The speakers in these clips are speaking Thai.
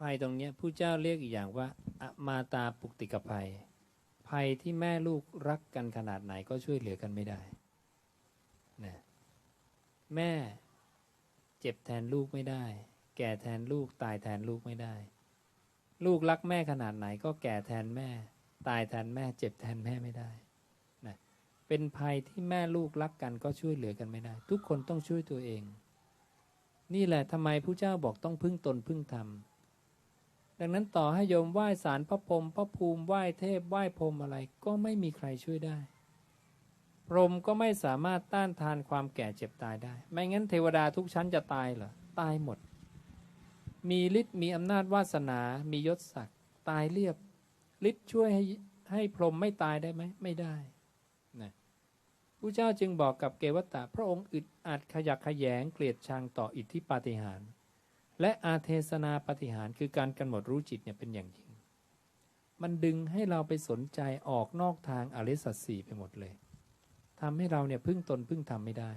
ภัยตรงนี้ผู้เจ้าเรียกอีกอย่างว่าอมาตาปุกติกภัย ภัยที่แม่ลูกรักกันขนาดไหนก็ช่วยเหลือกันไม่ได้นะแม่เจ็บแทนลูกไม่ได้ แก่แทนลูกตายแทนลูกไม่ได้ ลูกรักแม่ขนาดไหนก็แก่แทนแม่ ตายแทนแม่ เจ็บแทนแม่ไม่ได้นะเป็นภัยที่แม่ลูกรักกันก็ช่วยเหลือกันไม่ได้ ทุกคนต้องช่วยตัวเอง นี่แหละทำไมผู้เจ้าบอกต้องพึ่งตนพึ่งธรรม ดังนั้นต่อให้โยมไหว้สารพระพรมพระภูมิไหว้เทพไหว้พรมอะไรก็ไม่มีใครช่วยได้ พรมก็ไม่สามารถต้านทานความแก่เจ็บตายได้ ไม่งั้นเทวดาทุกชั้นจะตายเหรอ ตายหมด มีฤทธิ์มีอำนาจวาสนา มียศศักดิ์ตายเรียบฤทธิ์ช่วยให้ให้พรมไม่ตายได้ไหม ไม่ได้นะผู้เจ้าจึงบอกกับเกวัตตะพระองค์อึดอัดขยักขยแยงเกลียดชังต่ออิทธิปาฏิหาริย์ และอาเทศนาปฏิหารคือการกำหนดรู้จิตเนี่ยเป็นอย่างยิ่ง มันดึงให้เราไปสนใจออกนอกทางอริสัจสี่ไปหมดเลยทำให้เราเนี่ยพึ่งตนพึ่งทำไม่ได้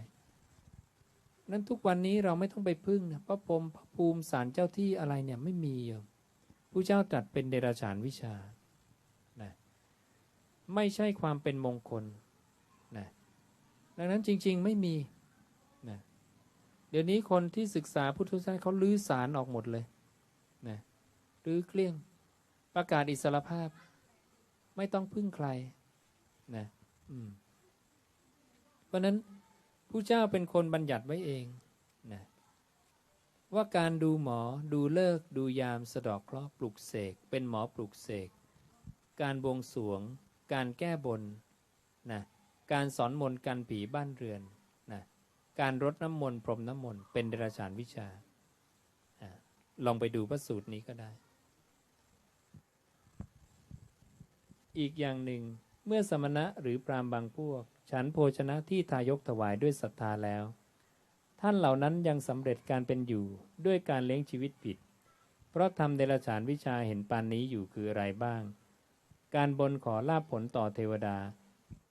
นั้นทุกวันนี้เราไม่ต้องไปพึ่งนะพระพรมพระภูมิสารเจ้าที่อะไรเนี่ยไม่มีโยมผู้เจ้าตรัสเป็นเดรัจฉานวิชานะไม่ใช่ความเป็นมงคลนะดังนั้นจริง ๆไม่มีนะ เดี๋ยวนี้คนที่ศึกษาพุทธศาสนาเขาลื้อสารออกหมดเลยนะลื้อเกลี้ยงประกาศอิสรภาพ ไม่ต้องพึ่งใครนะอืมเพราะนั้นผู้เจ้าเป็นคนบัญญัติไว้เองนะว่าการดูหมอดูเลิกดูยามสะดอกเคราะห์ปลุกเสก เป็นหมอปลุกเสก การบวงสวง การแก้บนนะการสอนมนต์กันผีบ้านเรือน การรดน้ำมนต์พรมน้ำมนต์เป็นเดรัจฉานวิชา ลองไปดูพระสูตรนี้ก็ได้ อีกอย่างหนึ่งเมื่อสมณะหรือพรามบางพวก ฉันโภชนะที่ทายกถวายด้วยศรัทธาแล้ว ท่านเหล่านั้นยังสำเร็จการเป็นอยู่ด้วยการเลี้ยงชีวิตผิด เพราะทำเดรัจฉานวิชาเห็นปานนี้อยู่คืออะไรบ้าง การบนขอลาบผลต่อเทวดา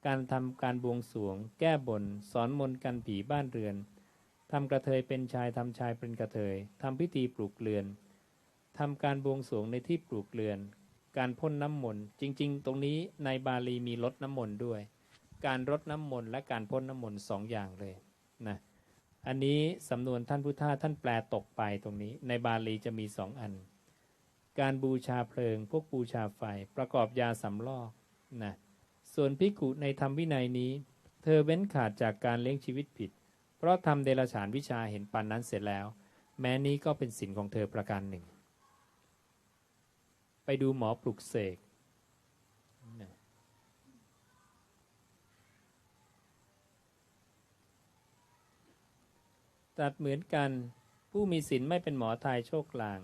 การทำการบวงสวง แก้บน สอนมนกันผีบ้านเรือนทำกระเทยเป็นชายทำชายเป็นกระเทยทำพิธีปลูกเรือนทำการบวงสวงในที่ปลูกเรือน การพ่นน้ำมนต์จริง ๆ ตรงนี้ในบาลีมีลดน้ำมนต์ด้วย การรดน้ำมนต์และการพ่นน้ำมนต์สองอย่างเลยนะอันนี้สำนวนท่านพุทธาท่านแปลตกไปตรงนี้ ในบาลีจะมีสองอัน การบูชาเพลิง พวกบูชาไฟประกอบยาสำลอกนะ ส่วนภิกุในธรรมวินัยนี้ เธอเว้นขาดจากการเลี้ยงชีวิตผิด เพราะทำเดรัจฉานวิชาเห็นปันนั้นเสร็จแล้ว แม้นี้ก็เป็นสินของเธอประการหนึ่ง ไปดูหมอปลุกเสกตัดเหมือนกันผู้มีศีลไม่เป็นหมอทายโชคลาง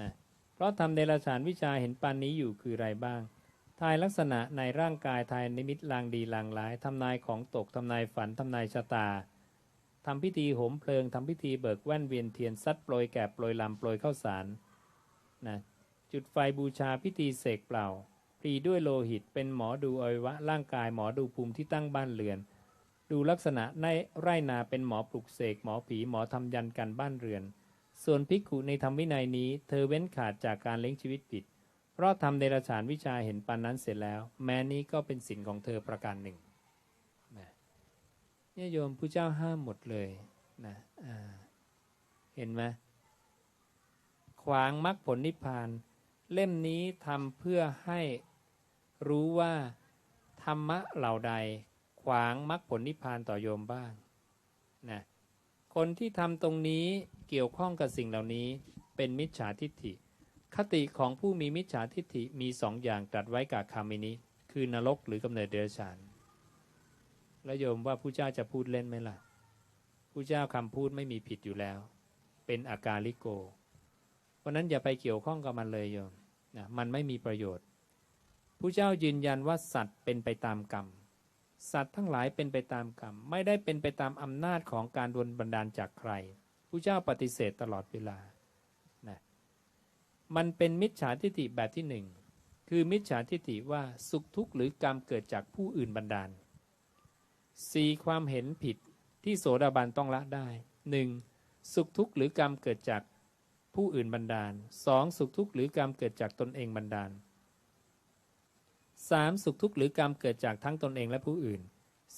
นะเพราะทำเดรัจฉานวิชาเห็นปานนี้อยู่คือไรบ้าง ทายลักษณะในร่างกายทายนิมิตลางดีลางร้ายทำนายของตกทำนายฝันทำนายชะตาทำพิธีโหมเพลิงทำพิธีเบิกแว่นเวียนเทียนซัดโปรยแกบโปรยลำโปรยข้าวสารนะจุดไฟบูชาพิธีเสกเปล่าพรีด้วยโลหิตเป็นหมอดูอวัยวะร่างกายหมอดูภูมิที่ตั้งบ้านเรือน ดูลักษณะในไร่นาเป็นหมอปลุกเสกหมอผีหมอทำยันกันบ้านเรือน ส่วนภิกุในธรรมวินัยนี้ เธอเว้นขาดจากการเลี้ยงชีวิตผิด ราะทำเดรัจฉานวิชาเห็นปานนั้นเสร็จแล้ว แม้นี้ก็เป็นสินของเธอประการหนึ่งนะเนี่ยโยมผู้เจ้าห้ามหมดเลยนะเห็นไหมขวางมรรคผลนิพพาน เล่มนี้ทำเพื่อให้รู้ว่าธรรมะเหล่าใด ขวางมรรคผลนิพพานต่อโยมบ้างนะคนที่ทำตรงนี้เกี่ยวข้องกับสิ่งเหล่านี้เป็นมิจฉาทิฏฐิ คติของผู้มีมิจฉาทิฏฐิมีสองอย่างตรัสไว้กับคำนี้คือนรกหรือกำเนิดเดรัจฉานแล้วโยมว่าผู้เจ้าจะพูดเล่นไหมล่ะผู้เจ้าคำพูดไม่มีผิดอยู่แล้ว เป็นอาการลิโก เพราะนั้นอย่าไปเกี่ยวข้องกับมันเลยโยมนะมันไม่มีประโยชน์ผู้เจ้ายืนยันว่าสัตว์เป็นไปตามกรรม สัตว์ทั้งหลายเป็นไปตามกรรม ไม่ได้เป็นไปตามอำนาจของการดลบันดาลจากใครผู้เจ้าปฏิเสธตลอดเวลา มันเป็นมิจฉาทิฏฐิแบบที่หนึ่งคือมิจฉาทิฏฐิว่าสุขทุกข์หรือกรรมเกิดจากผู้อื่นบันดาลสี่ความเห็นผิดที่โสดาบันต้องละได้หนึ่งสุขทุกข์หรือกรรมเกิดจากผู้อื่นบันดาลสองสุขทุกข์หรือกรรมเกิดจากตนเองบันดาลสามสุขทุกข์หรือกรรมเกิดจากทั้งตนเองและผู้อื่น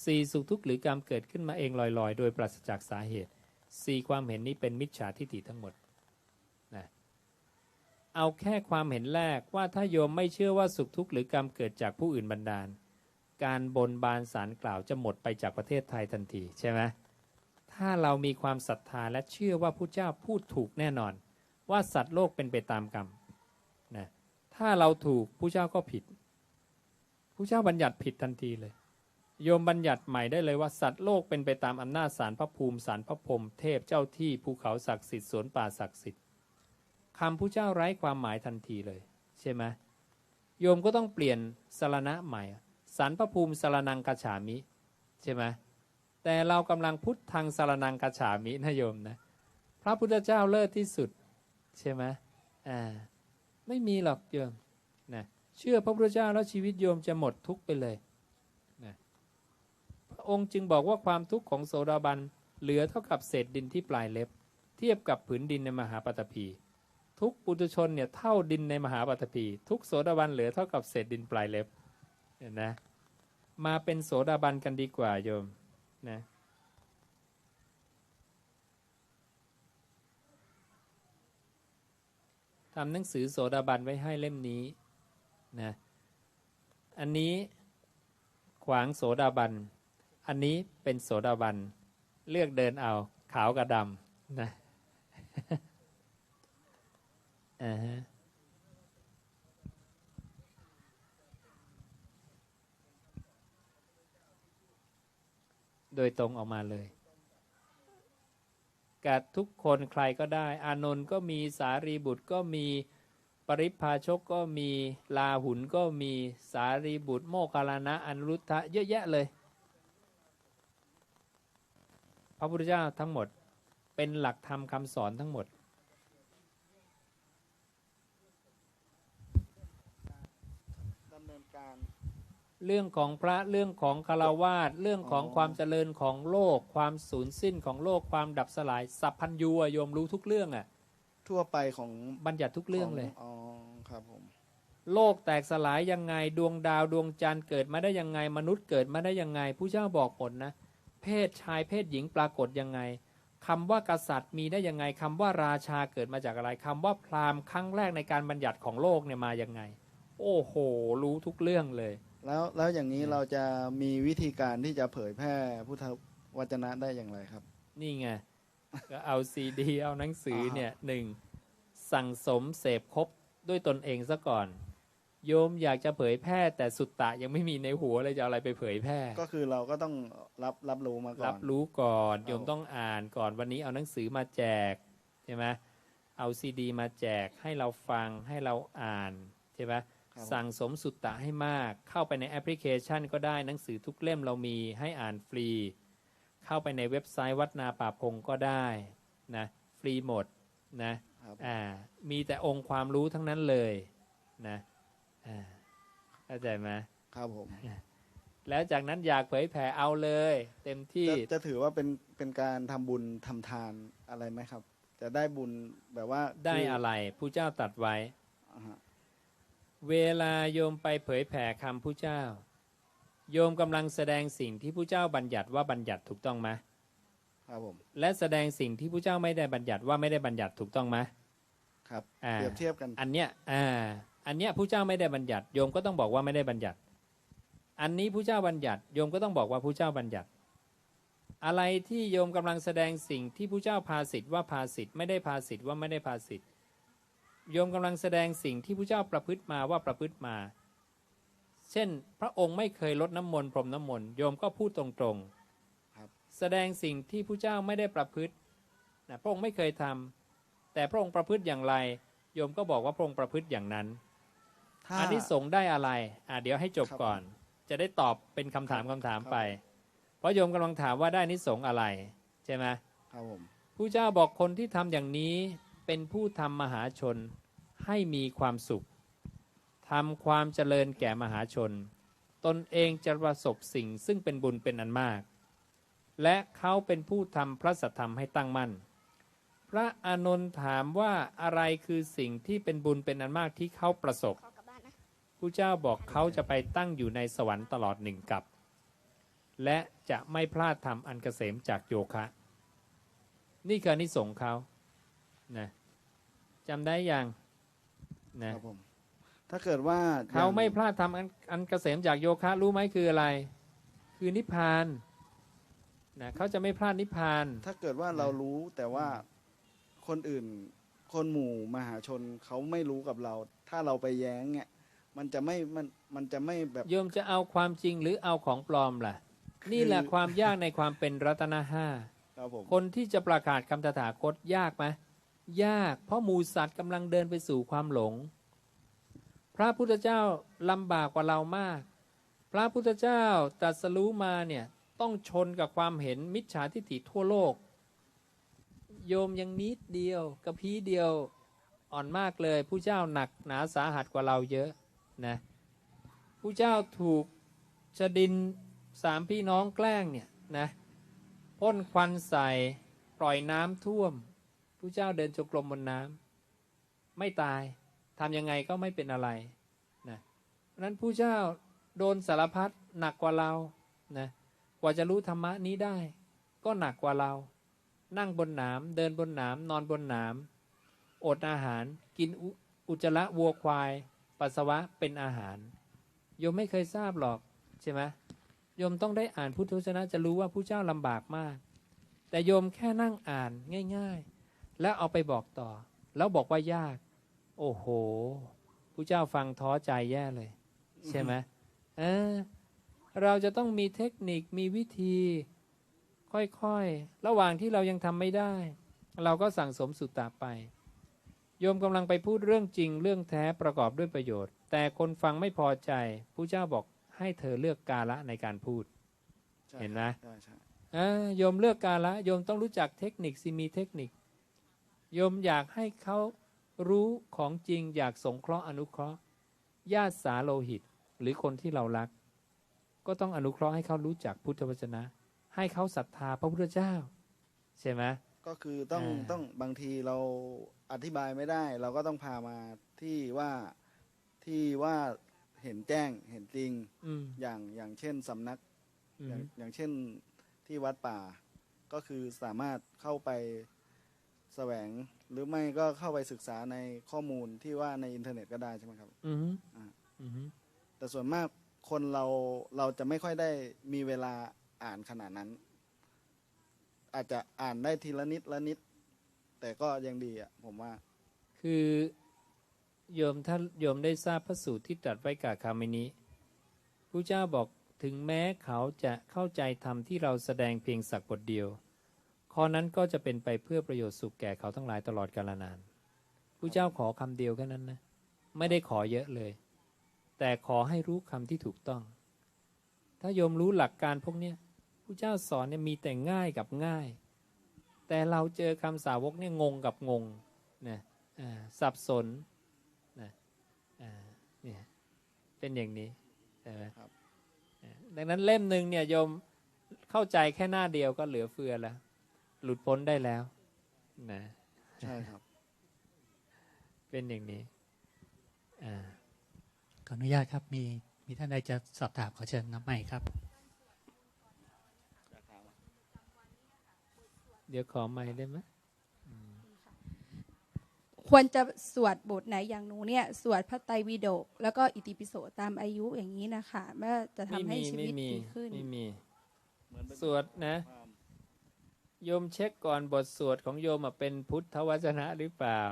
สี่สุขทุกข์หรือ กรรมเกิดขึ้นมาเองลอยๆ โดยปราศจากสาเหตุสี่ความเห็นนี้เป็นมิจฉาทิฏฐิทั้งหมด เอาแค่ความเห็นแรกว่าถ้าโยมไม่เชื่อว่าสุขทุกข์หรือกรรมเกิดจากผู้อื่นบันดาล การบนบานสารกล่าวจะหมดไปจากประเทศไทยทันทีใช่ไหมถ้าเรามีความศรัทธาและเชื่อว่าผู้เจ้าพูดถูกแน่นอน ว่าสัตว์โลกเป็นไปตามกรรมนะถ้าเราถูกผู้เจ้าก็ผิดผู้เจ้าบัญญัติผิดทันทีเลย โยมบัญญัติใหม่ได้เลยว่าสัตว์โลกเป็นไปตามอำนาจสารพระภูมิสารพระพรมเทพเจ้าที่ภูเขาศักดิ์สิทธิ์สวนป่าศักดิ์สิทธิ์ คำผู้เจ้าไร้ความหมายทันทีเลย ใช่ไหมโยมก็ต้องเปลี่ยนสรณะใหม่สารพระภูมิสารนังกาฉามิ ใช่ไหมแต่เรากำลังพุทธังสารนังกาฉามินะโยมนะพระพุทธเจ้าเลิศที่สุด ใช่ไหมอ่าไม่มีหรอกโยมนะเชื่อพระพุทธเจ้าแล้วชีวิตโยมจะหมดทุกข์ไปเลยนะพระองค์จึงบอกว่าความทุกข์ของโสดาบันเหลือเท่ากับเศษดินที่ปลายเล็บ เทียบกับผืนดินในมหาปฐพี ทุกปุถุชนเนี่ยเท่าดินในมหาปฐพีทุกโสดาบันเหลือเท่ากับเศษดินปลายเล็บเห็นนะมาเป็นโสดาบันกันดีกว่าโยมนะทำหนังสือโสดาบันไว้ให้เล่มนี้นะอันนี้ขวางโสดาบัน อันนี้เป็นโสดาบัน เลือกเดินเอาขาวกับดำนะ อ่าฮะ โดยตรงออกมาเลยกับทุกคนใครก็ได้ อานนท์ก็มีสารีบุตรก็มีปริพาชกก็มีลาหุนก็มีสารีบุตรโมคคลลานะอนุรุทธะเยอะแยะเลย พระพุทธเจ้าทั้งหมดเป็นหลักธรรมคำสอนทั้งหมด ดำเนินการ เรื่องของพระเรื่องของคารวาสเรื่องของอ๋อความเจริญของโลก ความสูญสิ้นของโลกความดับสลายสัพพัญญูอะโยมรู้ทุกเรื่องอะ ทั่วไปของบัญญัติทุกเรื่องเลยขอ๋อครับผม โลกแตกสลายยังไงดวงดาวดวงจันทร์เกิดมาได้ยังไงมนุษย์เกิดมาได้ยังไงผู้เจ้าบอกหมดนะ เพศชายเพศหญิงปรากฏยังไงคำว่ากษัตริย์มีได้ยังไงคำว่าราชาเกิดมาจากอะไรคำว่าพราหมณ์ครั้งแรกในการบัญญัติของโลกเนี่ยมายังไง โอ้โห รู้ทุกเรื่องเลย แล้วแล้วอย่างนี้อืมเราจะมีวิธีการที่จะเผยแพร่พุทธวจนะได้อย่างไรครับ นี่ไงก็เอาซีดี เอาหนังสืออ่าฮะเนี่ยหนึ่งสั่งสมเสพครบด้วยตนเองซะก่อน โยมอยากจะเผยแพร่แต่สุตตะยังไม่มีในหัวเลยจะเอาอะไรไปเผยแพร่ ก็คือเราก็ต้องรับรับรู้มาก่อนรับรู้ก่อนเอาโยมต้องอ่านก่อนวันนี้เอาหนังสือมาแจกใช่ไหมเอาซีดี มาแจกให้เราฟังให้เราอ่านใช่ไหมครับ สั่งสมสุตตะให้มาก เข้าไปในแอปพลิเคชันก็ได้หนังสือทุกเล่มเรามีให้อ่านฟรี เข้าไปในเว็บไซต์วัดนาป่าพงก็ได้นะฟรีหมดนะครับอ่ามีแต่องค์ความรู้ทั้งนั้นเลยนะอ่าเข้าใจไหมครับผมแล้วจากนั้นอยากเผยแผ่เอาเลย เต็มที่จะจะถือว่าเป็นเป็นการทำบุญทำทานอะไรไหมครับ จะได้บุญแบบว่าได้คือะไรผู้เจ้าตรัดไว้อ่าฮะ เวลาโยมไปเผยแผ่คำผู้เจ้า โยมกำลังแสดงสิ่งที่ผู้เจ้าบัญญัติว่าบัญญัติถูกต้องไหมครับผมและแสดงสิ่งที่ผู้เจ้าไม่ได้บัญญัติว่าไม่ได้บัญญัติถูกต้องไหมครับอ่าเปรียบเทียบกันอันเนี้ยอ่าอันเนี้ยผู้เจ้าไม่ได้บัญญัติ โยมก็ต้องบอกว่าไม่ได้บัญญัติ อันนี้ผู้เจ้าบัญญัติ โยมก็ต้องบอกว่าผู้เจ้าบัญญัติ อะไรที่โยมกำลังแสดงสิ่งที่ผู้เจ้าพาสิทธิ์ว่าพาสิทธิ์ไม่ได้พาสิทธิ์ว่าไม่ได้พาสิทธิ์ โยมกำลังแสดงสิ่งที่ผู้เจ้าประพฤติมาว่าประพฤติมา เช่น พระองค์ไม่เคยลดน้ำมนต์พรมน้ำมนต์โยมก็พูดตรงๆครับแสดงสิ่งที่ผู้เจ้าไม่ได้ประพฤตินะพระองค์ไม่เคยทำแต่พระองค์ประพฤติอย่างไร โยมก็บอกว่าพระองค์ประพฤติอย่างนั้นถ้าอันนี้สงส์ได้อะไรอะเดี๋ยวให้จบครับก่อน จะได้ตอบเป็นคำถามครับคำถามครับไป เพราะโยมกำลังถามว่าได้อานิสงส์อะไร ใช่ไหมครับผมผู้เจ้าบอกคนที่ทำอย่างนี้ เป็นผู้ทำมหาชนให้มีความสุขทำความเจริญแก่มหาชน ตนเองจะประสบสิ่งซึ่งเป็นบุญเป็นอันมาก และเขาเป็นผู้ทำพระสัทธรรมให้ตั้งมั่น พระอานนท์ถามว่าอะไรคือสิ่งที่เป็นบุญเป็นอันมากที่เขาประสบผู้เจ้าบอกเขาจะไปตั้งอยู่ในสวรรค์ตลอดหนึ่งกับ และจะไม่พลาดทำอันเกษมจากโยคะ นี่คือนิสงเขา นะจำได้ยังนะครับผมถ้าเกิดว่าเขาไม่อย่งพลาดทำอันอันเกษมจากโยคะ รู้ไหมคืออะไร คือนิพพานนะเขาจะไม่พลาดนิพพาน ถ้าเกิดว่าเรารู้แต่ว่าคนอื่นคนหมู่มหาชนเขาไม่รู้กับเรา ถ้าเราไปแย้งเนี่ยมันจะไม่มันมันจะไม่แบบโยมจะเอาความจริงหรือเอาของปลอมล่ะ นี่แหละความยากในความเป็นรัตนห้าครับผมคนที่จะประกาศคำตถาคตยากไหม ยาก เพราะหมูสัตว์กำลังเดินไปสู่ความหลง พระพุทธเจ้าลำบากกว่าเรามาก พระพุทธเจ้าตรัสรู้มาเนี่ยต้องชนกับความเห็นมิจฉาทิฏฐิทั่วโลก โยมยังนิดเดียวกระพี้เดียวอ่อนมากเลยผู้เจ้าหนักหนาสาหัสกว่าเราเยอะนะผู้เจ้าถูกชดินสามพี่น้องแกล้งเนี่ยนะพ่นควันใส่ปล่อยน้ำท่วม ผู้เจ้าเดินจงกรมบนน้ำไม่ตายทำยังไงก็ไม่เป็นอะไรนะเพราะนั้นผู้เจ้าโดนสารพัดหนักกว่าเรานะกว่าจะรู้ธรรมะนี้ได้ ก็หนักกว่าเรา นั่งบนหนามเดินบนหนามนอนบนหนามอดอาหารกินอุอุจจาระวัวควาย ปัสสาวะเป็นอาหาร โยมไม่เคยทราบหรอกใช่ไหมโยมต้องได้อ่านพุทธวจนะจะรู้ว่าผู้เจ้าลำบากมาก แต่โยมแค่นั่งอ่านง่าย แล้วเอาไปบอกต่อ แล้วบอกว่ายาก โอ้โหผู้เจ้าฟังท้อใจแย่เลย ใช่ไหมเออเราจะต้องมีเทคนิคมีวิธี ค่อยๆ ระหว่างที่เรายังทำไม่ได้ เราก็สั่งสมสุตตะไป โยมกำลังไปพูดเรื่องจริงเรื่องแท้ประกอบด้วยประโยชน์ แต่คนฟังไม่พอใจผู้เจ้าบอกให้เธอเลือกกาละในการพูดใช่เห็นไหมใช่ใช่เออโยมเลือกกาละโยมต้องรู้จักเทคนิคสิมีเทคนิค โยมอยากให้เขารู้ของจริงอยากสงเคราะห์อนุเคราะห์ ญาติสาโลหิตหรือคนที่เรารัก ก็ต้องอนุเคราะห์ให้เขารู้จักพุทธวจนะ ให้เขาศรัทธาพระพุทธเจ้า ใช่ไหมก็คือต้องอ่าต้องบางทีเราอธิบายไม่ได้ เราก็ต้องพามาที่ว่าที่ว่าเห็นแจ้งเห็นจริงอืมอย่างอย่างเช่นสำนักอือย่างมอย่างเช่นที่วัดป่า ก็คือสามารถเข้าไป แสวงหรือไม่ก็เข้าไปศึกษาในข้อมูลที่ว่าในอินเทอร์เน็ตก็ได้ใช่ไหมครับ อืมอ่าอืมแต่ส่วนมากคนเราเราจะไม่ค่อยได้มีเวลาอ่านขนาดนั้น อาจจะอ่านได้ทีละนิดละนิด แต่ก็ยังดีอะผมว่า คือโยมถ้าโยมได้ทราบพระสูตรที่ตรัสไว้กับคามินี้พระเจ้าบอกถึงแม้เขาจะเข้าใจธรรมที่เราแสดงเพียงสักบทเดียว ข้อนั้นก็จะเป็นไปเพื่อประโยชน์สุขแก่เขาทั้งหลายตลอดกาลนานพระเจ้าขอคำเดียวแค่นั้นนะ ไม่ได้ขอเยอะเลย แต่ขอให้รู้คำที่ถูกต้อง ถ้าโยมรู้หลักการพวกเนี้ยพระเจ้าสอนเนี่ยมีแต่ง่ายกับง่าย แต่เราเจอคำสาวกเนี่ยงงกับงงนะอ่าสับสนนะอ่าเนี่ยเป็นอย่างนี้ใช่ไหมครับอ่าดังนั้นเล่มหนึ่งเนี่ยโยมเข้าใจแค่หน้าเดียวก็เหลือเฟือแล้ว หลุดพ้นได้แล้วนะใช่ครับ เป็นอย่างนี้อ่าขออนุญาตครับ มีมีท่านใดจะสอบถามขอเชิญน้ำใหม่ครับ เดี๋ยวขอไม่ได้ไหมควรจะสวดบทไหนอย่างหนูเนี่ย สวดพระไตรปิฎกแล้วก็อิติปิโสตามอายุอย่างนี้นะคะว่าจะทำให้ชีวิตไม่มีดีขึ้นไม่มีเหมือนเป็นสวดนะความ โยมเช็คก่อนบทสวดของโยมเป็นพุทธวจนะหรือเปล่า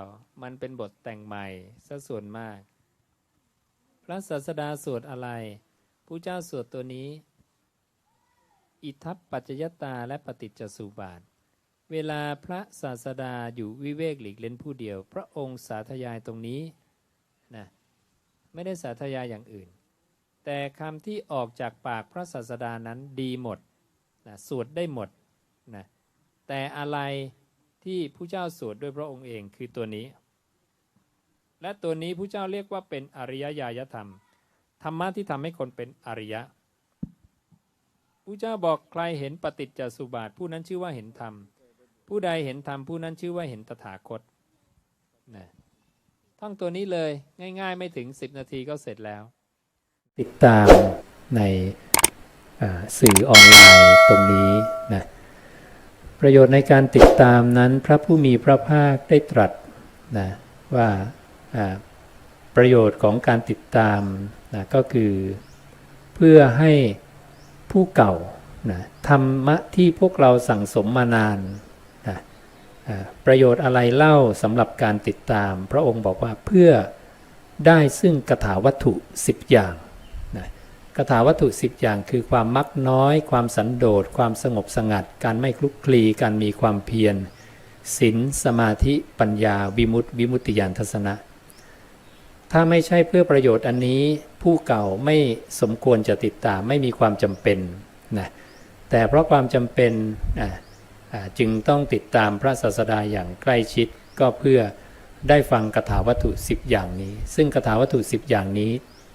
มันเป็นบทแต่งใหม่ซะส่วนมาก พระศาสดาสวดอะไรผู้เจ้าสวดตัวนี้ อิทัปปัจจยตาและปฏิจจสุบาท เวลาพระศาสดาอยู่วิเวกหลีกเล่นผู้เดียว พระองค์สาธยายตรงนี้นะไม่ได้สาธยายอย่างอื่น แต่คำที่ออกจากปากพระศาสดานั้นดีหมดนะสวดได้หมดนะ แต่อะไรที่ผู้เจ้าสวดด้วยพระองค์เองคือตัวนี้ และตัวนี้ผู้เจ้าเรียกว่าเป็นอริยญาณธรรม ธรรมะที่ทำให้คนเป็นอริยะผู้เจ้าบอกใครเห็นปฏิจจสุบาทผู้นั้นชื่อว่าเห็นธรรม ผู้ใดเห็นธรรมผู้นั้นชื่อว่าเห็นตถาคตนะท่องตัวนี้เลยง่าย ๆ ไม่ถึง 10 นาทีก็เสร็จแล้ว ติดตามในสื่อออนไลน์ตรงนี้นะ ประโยชน์ในการติดตามนั้นพระผู้มีพระภาคได้ตรัสนะว่าประโยชน์ของการติดตามนะก็คือเพื่อให้ผู้เก่านะธรรมะที่พวกเราสั่งสมมานานนะประโยชน์อะไรเล่าสำหรับการติดตาม พระองค์บอกว่าเพื่อได้ซึ่งกถาวัตถุ 10 อย่าง นะกถาวัตถุ10อย่างคือความมักน้อย ความสันโดษ ความสงบสงัด การไม่คลุกคลี การมีความเพียรศีลสมาธิ ปัญญา วิมุตติวิมุตติญาณทัศนะ ถ้าไม่ใช่เพื่อประโยชน์อันนี้ผู้เก่าไม่สมควรจะติดตามไม่มีความจำเป็นนะแต่เพราะความจำเป็นจึงต้องติดตามพระศาสดาอย่างใกล้ชิดก็เพื่อได้ฟังคาถาวัตถุ 10 อย่างนี้ ซึ่งคาถาวัตถุ 10 อย่างนี้